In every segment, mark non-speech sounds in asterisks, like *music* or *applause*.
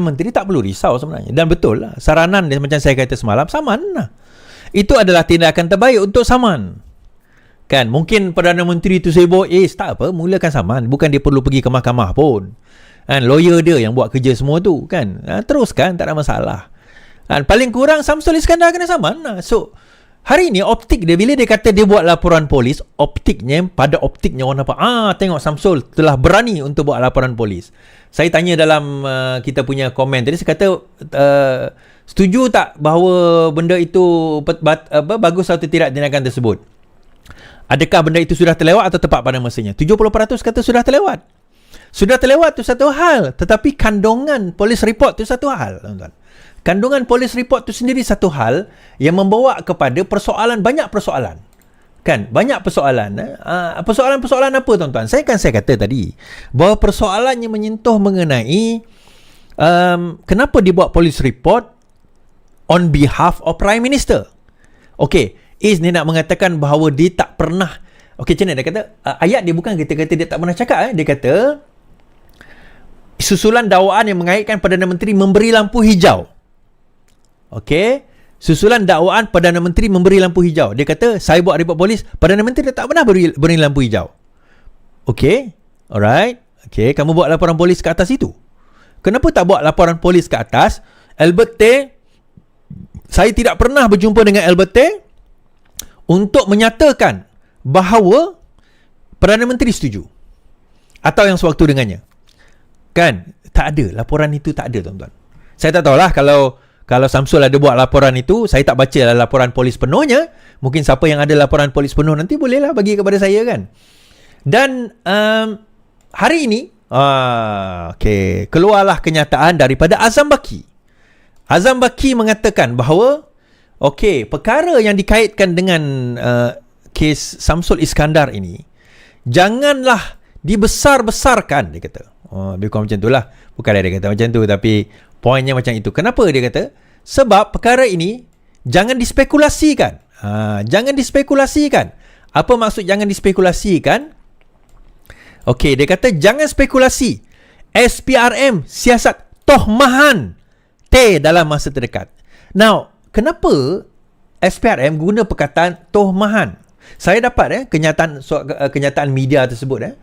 Menteri tak perlu risau sebenarnya. Dan betul lah. Saranan dia macam saya kata semalam, saman lah. Itu adalah tindakan terbaik untuk saman. Kan, mungkin Perdana Menteri tu sibuk, eh, tak apa, mulakan saman. Bukan dia perlu pergi ke mahkamah pun. Kan, lawyer dia yang buat kerja semua tu. Kan, ha, teruskan, tak ada masalah. Kan, paling kurang Samsul Iskandar kena saman lah. So, Hari ni optik dia bila dia kata dia buat laporan polis, optiknya pada optiknya orang nampak, ah tengok Samsul telah berani untuk buat laporan polis. Saya tanya dalam uh, kita punya komen tadi saya kata uh, setuju tak bahawa benda itu bat, apa, bagus atau tidak tindakan tersebut? Adakah benda itu sudah terlewat atau tepat pada masanya? 70% kata sudah terlewat. Sudah terlewat tu satu hal, tetapi kandungan polis report tu satu hal, tuan-tuan. Kandungan polis report tu sendiri satu hal yang membawa kepada persoalan banyak persoalan. Kan? Banyak persoalan. Eh? Uh, persoalan-persoalan apa tuan-tuan? Saya kan saya kata tadi bahawa persoalannya menyentuh mengenai um, kenapa dibuat polis report on behalf of Prime Minister. Okey, Is ni nak mengatakan bahawa dia tak pernah Okey, macam mana dia kata? Uh, ayat dia bukan kita kata dia tak pernah cakap. Eh? Dia kata, susulan dakwaan yang mengaitkan Perdana Menteri memberi lampu hijau. Okey. Susulan dakwaan Perdana Menteri memberi lampu hijau. Dia kata, saya buat report polis, Perdana Menteri tak pernah beri, beri lampu hijau. Okey. Alright. Okey, kamu buat laporan polis ke atas itu. Kenapa tak buat laporan polis ke atas? Albert T, saya tidak pernah berjumpa dengan Albert T untuk menyatakan bahawa Perdana Menteri setuju. Atau yang sewaktu dengannya. Kan? Tak ada. Laporan itu tak ada, tuan-tuan. Saya tak tahulah kalau kalau Samsul ada buat laporan itu, saya tak baca lah laporan polis penuhnya. Mungkin siapa yang ada laporan polis penuh nanti bolehlah bagi kepada saya kan. Dan um, hari ini, uh, okay, keluarlah kenyataan daripada Azam Baki. Azam Baki mengatakan bahawa, okay, perkara yang dikaitkan dengan uh, kes Samsul Iskandar ini, janganlah dibesar-besarkan, dia kata. Oh, lebih kurang macam itulah. Bukan dia kata macam tu, tapi Poinnya macam itu. Kenapa dia kata? Sebab perkara ini jangan dispekulasikan. Ha, jangan dispekulasikan. Apa maksud jangan dispekulasikan? Okey, dia kata jangan spekulasi. SPRM siasat tohmahan T dalam masa terdekat. Now, kenapa SPRM guna perkataan tohmahan? Saya dapat eh kenyataan eh, kenyataan media tersebut eh.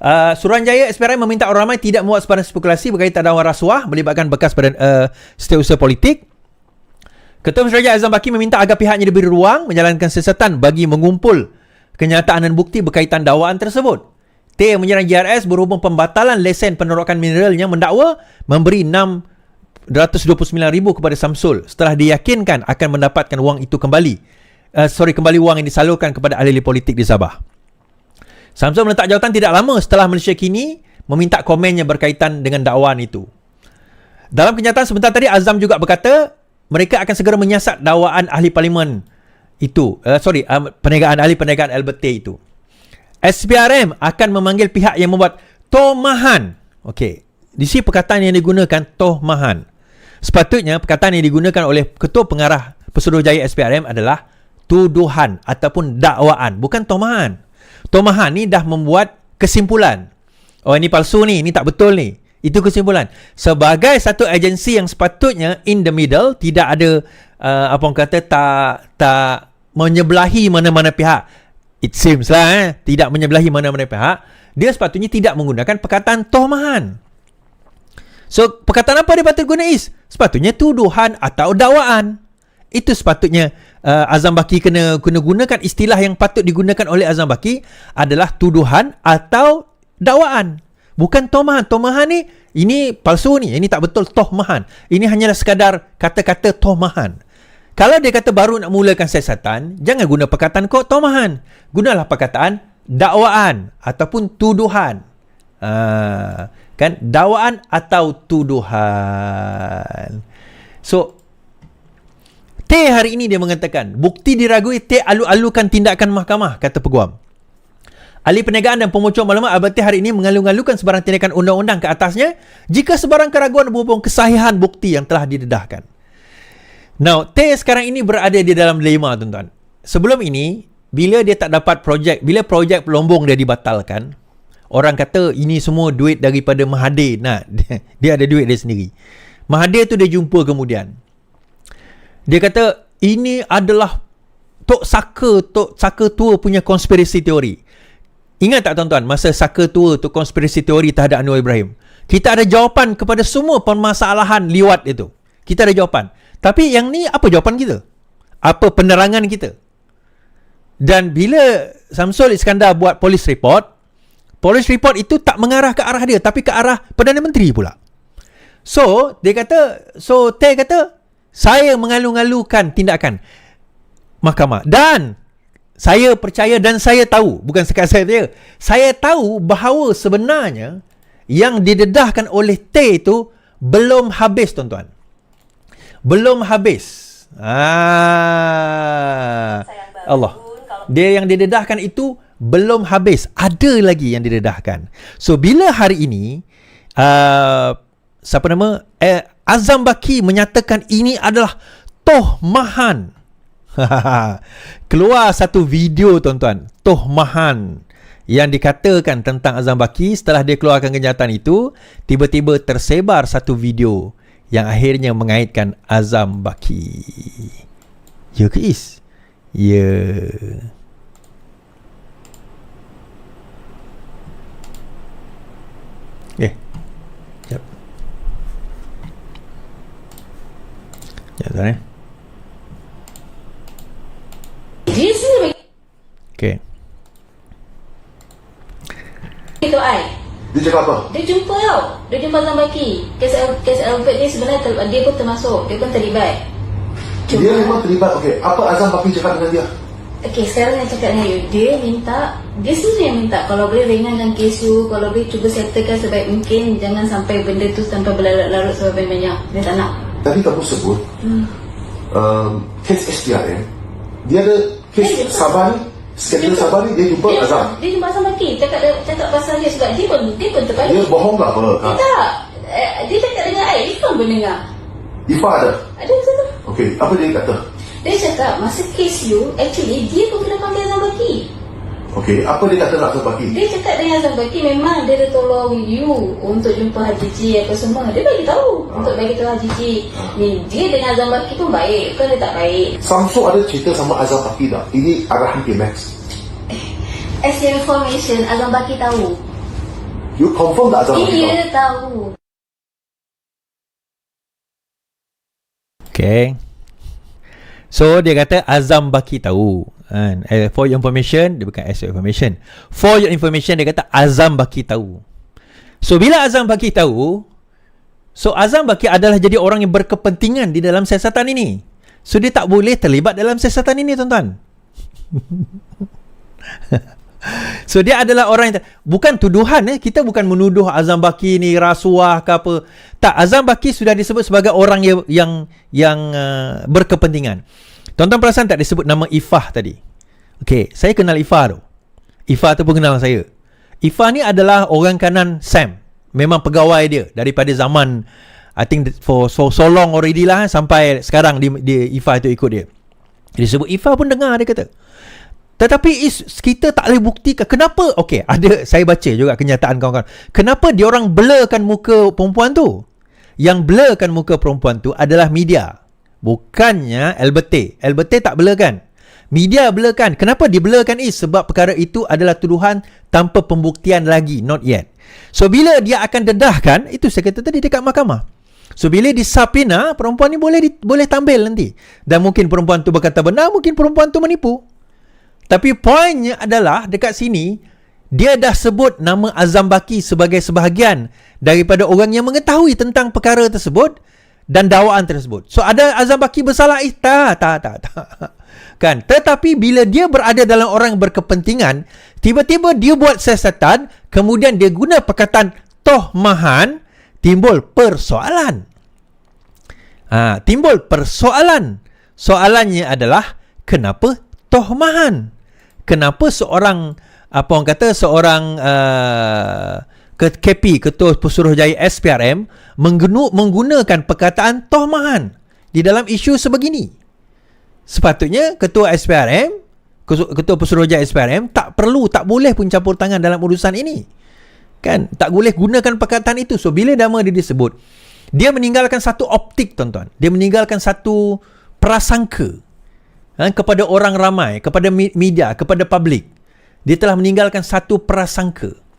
Uh, Suruhanjaya SPRM meminta orang ramai tidak membuat sebarang spekulasi berkaitan dengan rasuah melibatkan bekas badan uh, setiausaha politik. Ketua Suruhanjaya Azam Baki meminta agar pihaknya diberi ruang menjalankan siasatan bagi mengumpul kenyataan dan bukti berkaitan dakwaan tersebut. T menyerang JRS berhubung pembatalan lesen penerokan mineral yang mendakwa memberi 629,000 kepada Samsul setelah diyakinkan akan mendapatkan wang itu kembali. Uh, sorry, kembali wang yang disalurkan kepada ahli politik di Sabah. Samsung meletak jawatan tidak lama setelah Malaysia kini meminta komennya berkaitan dengan dakwaan itu. Dalam kenyataan sebentar tadi Azam juga berkata mereka akan segera menyiasat dakwaan ahli parlimen itu. Uh, sorry, uh, perniagaan ahli perniagaan Albert itu. SPRM akan memanggil pihak yang membuat tomahan. Okey. Di sini perkataan yang digunakan tomahan. Sepatutnya perkataan yang digunakan oleh ketua pengarah Pesuruhjaya SPRM adalah tuduhan ataupun dakwaan, bukan tomahan. Tomahan ni dah membuat kesimpulan. Oh ini palsu ni, ini tak betul ni. Itu kesimpulan. Sebagai satu agensi yang sepatutnya in the middle, tidak ada uh, apa orang kata tak tak menyebelahi mana-mana pihak. It seems lah eh, tidak menyebelahi mana-mana pihak. Dia sepatutnya tidak menggunakan perkataan tomahan. So, perkataan apa dia patut guna is? Sepatutnya tuduhan atau dakwaan. Itu sepatutnya uh, Azam Baki kena kena gunakan istilah yang patut digunakan oleh Azam Baki adalah tuduhan atau dakwaan. Bukan tomahan. Tomahan ni ini palsu ni. Ini tak betul tomahan. Ini hanyalah sekadar kata-kata tomahan. Kalau dia kata baru nak mulakan siasatan, jangan guna perkataan kok tomahan. Gunalah perkataan dakwaan ataupun tuduhan. Uh, kan dakwaan atau tuduhan. So T hari ini dia mengatakan, bukti diragui T alu-alukan tindakan mahkamah, kata peguam. Ahli perniagaan dan pemocoran maklumat Abad T hari ini mengalu-alukan sebarang tindakan undang-undang ke atasnya jika sebarang keraguan berhubung kesahihan bukti yang telah didedahkan. Now, T sekarang ini berada di dalam dilema, tuan-tuan. Sebelum ini, bila dia tak dapat projek, bila projek pelombong dia dibatalkan, orang kata ini semua duit daripada Mahathir. Nah, *laughs* dia ada duit dia sendiri. Mahathir tu dia jumpa kemudian. Dia kata ini adalah Tok Saka Tok Saka tua punya konspirasi teori. Ingat tak tuan-tuan masa Saka tua tu konspirasi teori terhadap Anwar Ibrahim? Kita ada jawapan kepada semua permasalahan liwat itu. Kita ada jawapan. Tapi yang ni apa jawapan kita? Apa penerangan kita? Dan bila Samsul Iskandar buat police report, police report itu tak mengarah ke arah dia tapi ke arah Perdana Menteri pula. So, dia kata, so Tay kata, saya mengalu-alukan tindakan mahkamah. Dan saya percaya dan saya tahu, bukan sekadar saya dia, saya tahu bahawa sebenarnya yang didedahkan oleh Tay itu belum habis tuan-tuan. Belum habis. Ah. Allah. Dia yang didedahkan itu belum habis. Ada lagi yang didedahkan. So bila hari ini uh, siapa nama eh, Azam Baki menyatakan ini adalah Toh Mahan. *laughs* Keluar satu video tuan-tuan, Toh Mahan yang dikatakan tentang Azam Baki setelah dia keluarkan kenyataan itu, tiba-tiba tersebar satu video yang akhirnya mengaitkan Azam Baki. Ya ke Is? Ya. Eh. Jap, tuan eh. Okay. itu ai. Dia cakap apa? Dia jumpa tau. Dia jumpa Azam Baki. Kes, kes Albert ni sebenarnya ter, dia pun termasuk. Dia pun terlibat. Dia memang terlibat. Okey, apa Azam Baki cakap dengan dia? Okey, sekarang yang cakap dengan you, dia minta, dia sendiri yang minta kalau boleh ringankan kes you, kalau boleh cuba settlekan sebaik mungkin, jangan sampai benda tu sampai berlarut-larut sampai banyak. Dia tak nak. Tadi kamu sebut Hmm. um, kes SPRM. Dia ada kes Eh, dia- Sabah ni, skandal Dia- Sabah ni dia jumpa Dia, Azam. dia jumpa Azam Baki, cakap, cakap pasal dia sebab dia pun, dia pun terbaik. Dia bohong ke apa? Dia Ha. tak. Eh, dia cakap dengan I, Ifan pun dengar. Ifa ada. Ada ke sana? Okey, apa dia kata? Dia cakap masa kes you Actually dia pun kena panggil Azam Baki Okey, apa dia kata nak Azam Baki? Dia cakap dengan Azam Baki Memang dia dah tolong you Untuk jumpa Haji Ji apa semua Dia bagi tahu Ah. Untuk bagi tahu Haji Ji Ah. Ni dia dengan Azam Baki pun baik Bukan dia tak baik Samsul ada cerita sama Azam Baki tak? Ini arahan K-Max. *laughs* As your information Azam Baki tahu You confirm tak Azam Baki tahu? Dia tahu Okay. So dia kata Azam Baki tahu. Kan? For your information, dia bukan as your information. For your information dia kata Azam Baki tahu. So bila Azam Baki tahu, so Azam Baki adalah jadi orang yang berkepentingan di dalam siasatan ini. So dia tak boleh terlibat dalam siasatan ini tuan-tuan. *laughs* So dia adalah orang yang bukan tuduhan eh kita bukan menuduh Azam Baki ni rasuah ke apa. Tak Azam Baki sudah disebut sebagai orang yang yang yang uh, berkepentingan. Tuan-tuan perasan tak disebut nama Ifah tadi? Okey, saya kenal Ifah tu. Ifah tu pun kenal saya. Ifah ni adalah orang kanan Sam. Memang pegawai dia daripada zaman I think for so, so long already lah sampai sekarang di, di Ifah tu ikut dia. Dia sebut Ifah pun dengar dia kata. Tetapi is, kita tak boleh buktikan kenapa okey ada saya baca juga kenyataan kawan-kawan kenapa dia orang blurkan muka perempuan tu yang blurkan muka perempuan tu adalah media bukannya Alberte Alberte tak blurkan media blurkan kenapa dia blurkan is sebab perkara itu adalah tuduhan tanpa pembuktian lagi. Not yet. So bila dia akan dedahkan itu saya kata tadi dekat mahkamah. So bila disapina perempuan ni boleh di, boleh tampil nanti. Dan mungkin perempuan tu berkata benar mungkin perempuan tu menipu. Tapi poinnya adalah dekat sini dia dah sebut nama Azam Baki sebagai sebahagian daripada orang yang mengetahui tentang perkara tersebut dan dakwaan tersebut. So ada Azam Baki bersalah? Eh, tak, tak, tak, tak. *laughs* Kan? Tetapi bila dia berada dalam orang yang berkepentingan, tiba-tiba dia buat siasatan, kemudian dia guna perkataan toh mahan, timbul persoalan. Ha, timbul persoalan. Soalannya adalah kenapa toh mahan? kenapa seorang apa orang kata seorang uh, KP Ketua Pesuruhjaya SPRM menggunu, menggunakan perkataan tohmahan di dalam isu sebegini. Sepatutnya Ketua SPRM Ketua Pesuruhjaya SPRM tak perlu tak boleh pun campur tangan dalam urusan ini. Kan tak boleh gunakan perkataan itu. So bila nama dia disebut Dia meninggalkan satu optik tuan-tuan. Dia meninggalkan satu prasangka ha, kepada orang ramai, kepada media, kepada publik. Dia telah meninggalkan satu prasangka.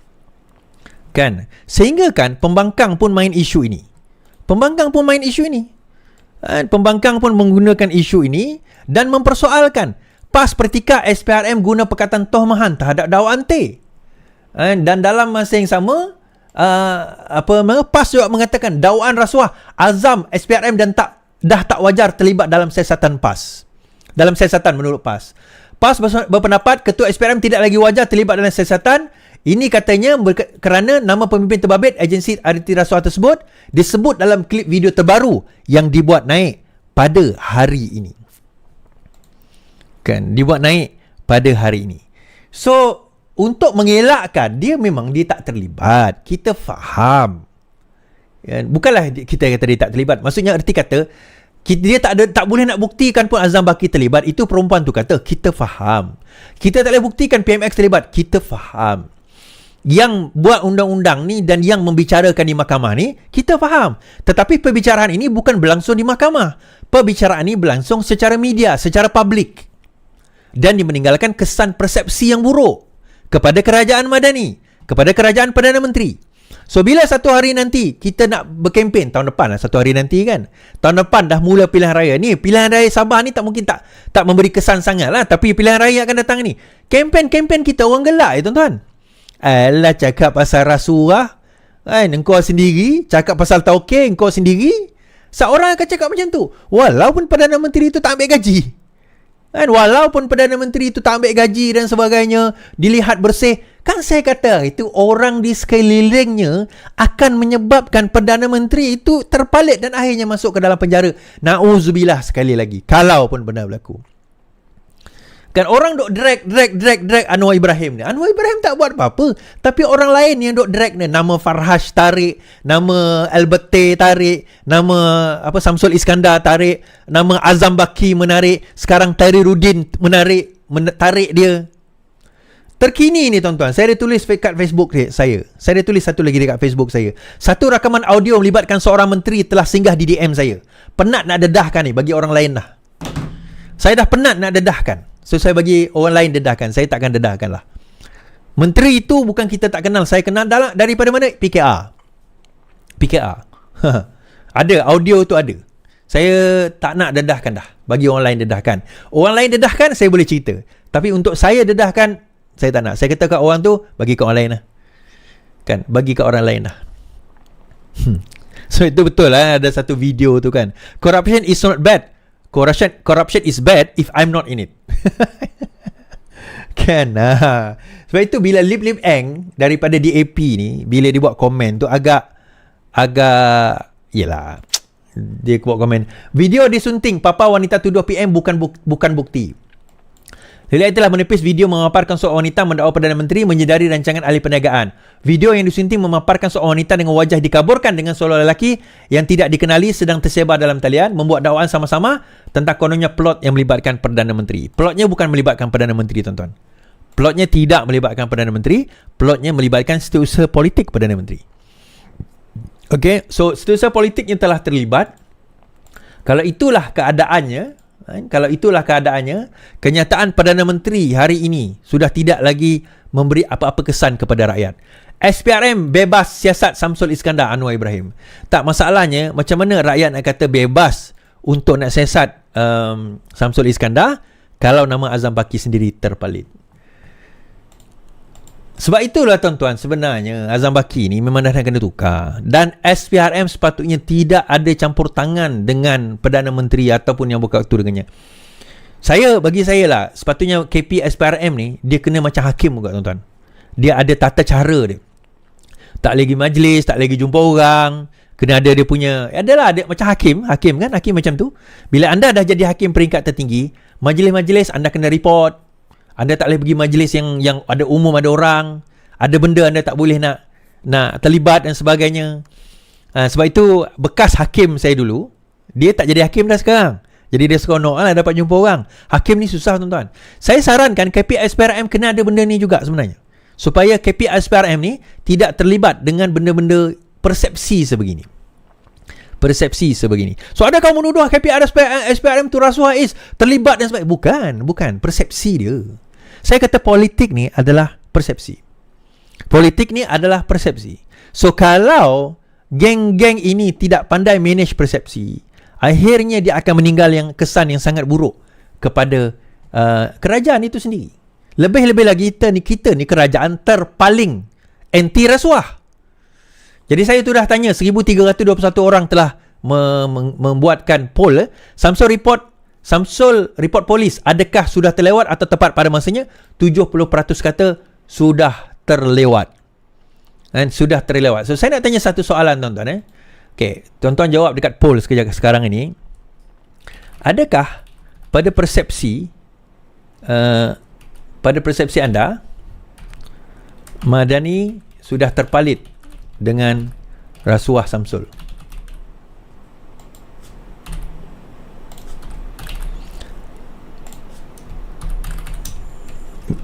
Kan? Sehingga kan pembangkang pun main isu ini. Pembangkang pun main isu ini. Ha, pembangkang pun menggunakan isu ini dan mempersoalkan PAS Pertika SPRM guna perkataan tohmahan terhadap dakwaan T. Ha, dan dalam masa yang sama uh, apa nama PAS juga mengatakan dakwaan rasuah azam SPRM dan tak dah tak wajar terlibat dalam siasatan PAS. Dalam siasatan menurut PAS. PAS berpendapat ketua SPRM tidak lagi wajar terlibat dalam siasatan. Ini katanya kerana nama pemimpin terbabit agensi arti rasuah tersebut disebut dalam klip video terbaru yang dibuat naik pada hari ini. Kan dibuat naik pada hari ini. So untuk mengelakkan dia memang dia tak terlibat. Kita faham. Ya, bukanlah kita kata dia tak terlibat. Maksudnya erti kata dia tak ada tak boleh nak buktikan pun Azam Baki terlibat. Itu perempuan tu kata kita faham. Kita tak boleh buktikan PMX terlibat. Kita faham. Yang buat undang-undang ni dan yang membicarakan di mahkamah ni kita faham. Tetapi perbicaraan ini bukan berlangsung di mahkamah. Perbicaraan ini berlangsung secara media, secara publik. Dan meninggalkan kesan persepsi yang buruk kepada kerajaan madani, kepada kerajaan Perdana Menteri. So bila satu hari nanti kita nak berkempen tahun depan lah satu hari nanti kan. Tahun depan dah mula pilihan raya ni. Pilihan raya Sabah ni tak mungkin tak tak memberi kesan sangat lah. Tapi pilihan raya akan datang ni. Kempen-kempen kita orang gelak ya tuan-tuan. Alah cakap pasal rasuah. Kan engkau sendiri. Cakap pasal tauke engkau sendiri. Seorang akan cakap macam tu. Walaupun Perdana Menteri itu tak ambil gaji. Kan walaupun Perdana Menteri itu tak ambil gaji dan sebagainya, dilihat bersih, kan saya kata itu orang di sekelilingnya akan menyebabkan Perdana Menteri itu terpalit dan akhirnya masuk ke dalam penjara. Nauzubillah sekali lagi. Kalau pun benar berlaku. Kan orang dok drag drag drag drag Anwar Ibrahim ni. Anwar Ibrahim tak buat apa-apa, tapi orang lain yang dok drag ni nama Farhash tarik, nama Albert tarik, nama apa Samsul Iskandar tarik, nama Azam Baki menarik, sekarang Tahrirudin menarik men- tarik dia. Terkini ni tuan-tuan, saya ada tulis dekat Facebook saya. Saya ada tulis satu lagi dekat Facebook saya. Satu rakaman audio melibatkan seorang menteri telah singgah di DM saya. Penat nak dedahkan ni bagi orang lain dah. Saya dah penat nak dedahkan. So saya bagi orang lain dedahkan. Saya takkan dedahkan lah. Menteri itu bukan kita tak kenal. Saya kenal dalam, daripada mana? PKR. PKR. *laughs* ada, audio tu ada. Saya tak nak dedahkan dah. Bagi orang lain dedahkan. Orang lain dedahkan, saya boleh cerita. Tapi untuk saya dedahkan, saya tak nak. Saya kata kat orang tu, bagi kat orang lain lah. Kan? Bagi kat orang lain lah. Hmm. *laughs* So itu betul lah ada satu video tu kan. Corruption is not bad. Corruption corruption is bad if I'm not in it. *laughs* kan ha. Sebab itu bila Lip Lip Eng daripada DAP ni bila dia buat komen tu agak agak yelah dia buat komen video disunting papa wanita tuduh PM bukan buk, bukan bukti Lilian telah menepis video memaparkan seorang wanita mendakwa Perdana Menteri menyedari rancangan ahli perniagaan. Video yang disunting memaparkan seorang wanita dengan wajah dikaburkan dengan seorang lelaki yang tidak dikenali sedang tersebar dalam talian membuat dakwaan sama-sama tentang kononnya plot yang melibatkan Perdana Menteri. Plotnya bukan melibatkan Perdana Menteri tuan-tuan. Plotnya tidak melibatkan Perdana Menteri. Plotnya melibatkan setiausaha politik Perdana Menteri. Okay, so setiausaha yang telah terlibat kalau itulah keadaannya? Kalau itulah keadaannya, kenyataan Perdana Menteri hari ini sudah tidak lagi memberi apa-apa kesan kepada rakyat. SPRM bebas siasat Samsul Iskandar Anwar Ibrahim. Tak masalahnya macam mana rakyat nak kata bebas untuk nak siasat um, Samsul Iskandar kalau nama Azam Baki sendiri terpalit. Sebab itulah tuan-tuan sebenarnya Azam Baki ni memang dah kena tukar dan SPRM sepatutnya tidak ada campur tangan dengan Perdana Menteri ataupun yang berkaitan dengannya. Saya bagi saya lah sepatutnya KP SPRM ni dia kena macam hakim juga tuan-tuan. Dia ada tata cara dia. Tak lagi majlis, tak lagi jumpa orang, kena ada dia punya adalah ada macam hakim, hakim kan, hakim macam tu. Bila anda dah jadi hakim peringkat tertinggi, majlis-majlis anda kena report, anda tak boleh pergi majlis yang yang ada umum ada orang, ada benda anda tak boleh nak nak terlibat dan sebagainya. Ha, sebab itu bekas hakim saya dulu, dia tak jadi hakim dah sekarang. Jadi dia seronok lah dapat jumpa orang. Hakim ni susah tuan-tuan. Saya sarankan KPI SPRM kena ada benda ni juga sebenarnya. Supaya KPI SPRM ni tidak terlibat dengan benda-benda persepsi sebegini. Persepsi sebegini. So ada kau menuduh KPR SPRM, SPRM tu rasuah is terlibat dan sebagainya. Bukan, bukan. Persepsi dia. Saya kata politik ni adalah persepsi. Politik ni adalah persepsi. So kalau geng-geng ini tidak pandai manage persepsi, akhirnya dia akan meninggal yang kesan yang sangat buruk kepada uh, kerajaan itu sendiri. Lebih-lebih lagi kita ni kita ni kerajaan terpaling anti rasuah. Jadi saya tu dah tanya 1321 orang telah me- me- membuatkan poll eh. Samsul report Samsul report polis adakah sudah terlewat atau tepat pada masanya 70% kata sudah terlewat. Dan sudah terlewat. So saya nak tanya satu soalan tuan-tuan eh. Okey, tuan-tuan jawab dekat poll sekejap sekarang ini. Adakah pada persepsi uh, pada persepsi anda Madani sudah terpalit dengan rasuah Samsul?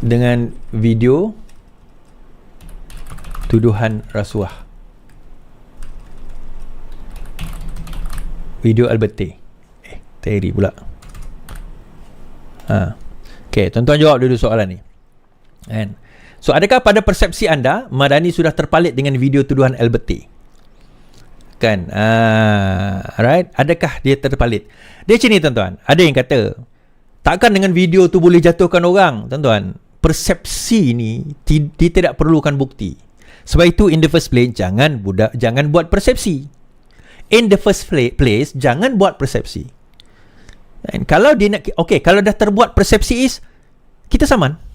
dengan video tuduhan rasuah. Video Alberti. Eh, Terry pula. Ha. Okay, tuan-tuan jawab dulu soalan ni. Kan? So, adakah pada persepsi anda, Madani sudah terpalit dengan video tuduhan Alberti? Kan? Ah, right? Adakah dia terpalit? Dia macam ni, tuan-tuan. Ada yang kata, takkan dengan video tu boleh jatuhkan orang, tuan-tuan. Persepsi ni, ti- dia tidak perlukan bukti. Sebab itu, in the first place, jangan budak, jangan buat persepsi. In the first pla- place, jangan buat persepsi. And kalau dia nak okey kalau dah terbuat persepsi is kita saman.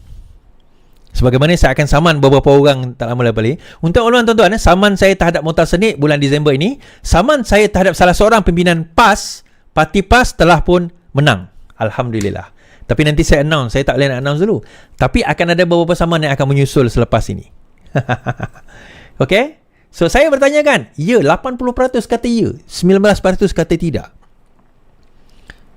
Sebagaimana saya akan saman beberapa orang tak lama lepas ni. Untuk ulama tuan-tuan, eh, saman saya terhadap Muhtar Senik bulan Disember ini, saman saya terhadap salah seorang pimpinan PAS, parti PAS telah pun menang. Alhamdulillah. Tapi nanti saya announce, saya tak boleh nak announce dulu. Tapi akan ada beberapa saman yang akan menyusul selepas ini. *laughs* Okey? So saya bertanya kan, ya 80% kata ya, 19% kata tidak.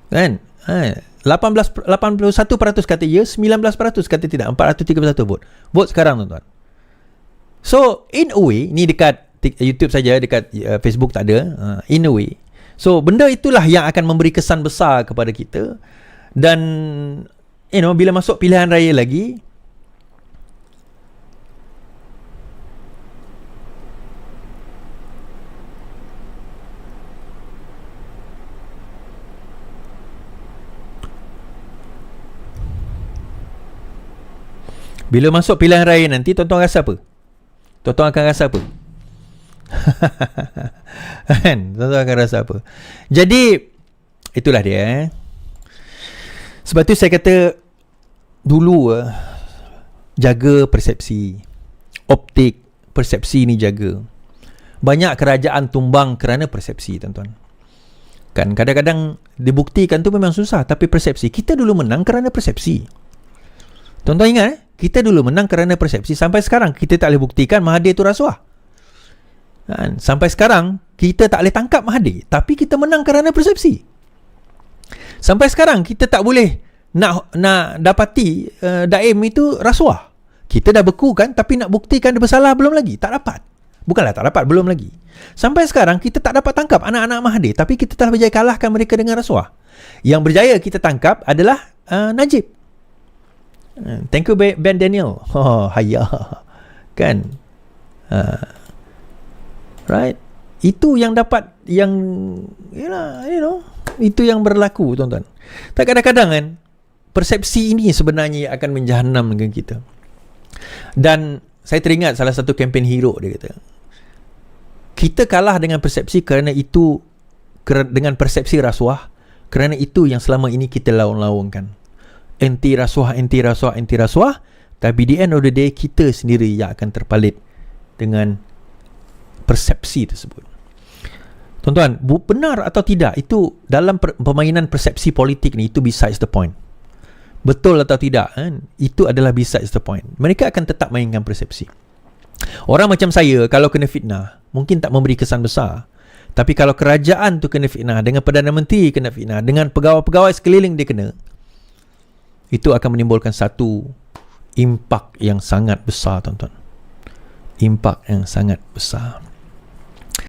Kan? Ha, 18 81% kata ya, 19% kata tidak. 431 vote. Vote sekarang tuan-tuan. So, in a way, ni dekat YouTube saja, dekat uh, Facebook tak ada. Uh, in a way. So, benda itulah yang akan memberi kesan besar kepada kita. Dan, you know, bila masuk pilihan raya lagi, Bila masuk pilihan raya nanti Tuan-tuan rasa apa? Tuan-tuan akan rasa apa? *laughs* kan? Tuan-tuan akan rasa apa? Jadi Itulah dia eh. Sebab tu saya kata Dulu eh, Jaga persepsi Optik Persepsi ni jaga Banyak kerajaan tumbang kerana persepsi tuan-tuan Kan kadang-kadang Dibuktikan tu memang susah Tapi persepsi Kita dulu menang kerana persepsi Tuan-tuan ingat eh? Kita dulu menang kerana persepsi. Sampai sekarang kita tak boleh buktikan Mahathir itu rasuah. Kan? Sampai sekarang Kita tak boleh tangkap Mahathir. Tapi kita menang kerana persepsi. Sampai sekarang kita tak boleh Nak nak dapati uh, Daim itu rasuah. Kita dah beku kan Tapi nak buktikan dia bersalah belum lagi. Tak dapat. Bukanlah tak dapat Belum lagi. Sampai sekarang kita tak dapat tangkap Anak-anak Mahathir. Tapi kita telah berjaya kalahkan mereka dengan rasuah. Yang berjaya kita tangkap adalah uh, Najib Thank you Ben Daniel. *laughs* Oh, haya. Kan? Uh, right? Itu yang dapat yang yalah, you know, itu yang berlaku, tuan-tuan. Tak kadang-kadang kan persepsi ini sebenarnya akan menjahanam dengan kita. Dan saya teringat salah satu kempen hero dia kata. Kita kalah dengan persepsi kerana itu ker- dengan persepsi rasuah kerana itu yang selama ini kita lawan-lawankan anti rasuah, anti rasuah, anti rasuah. Tapi di end of the day, kita sendiri yang akan terpalit dengan persepsi tersebut. Tuan-tuan, benar atau tidak, itu dalam per- permainan persepsi politik ni, itu besides the point. Betul atau tidak, kan? itu adalah besides the point. Mereka akan tetap mainkan persepsi. Orang macam saya, kalau kena fitnah, mungkin tak memberi kesan besar. Tapi kalau kerajaan tu kena fitnah, dengan Perdana Menteri kena fitnah, dengan pegawai-pegawai sekeliling dia kena, itu akan menimbulkan satu impak yang sangat besar tuan-tuan. Impak yang sangat besar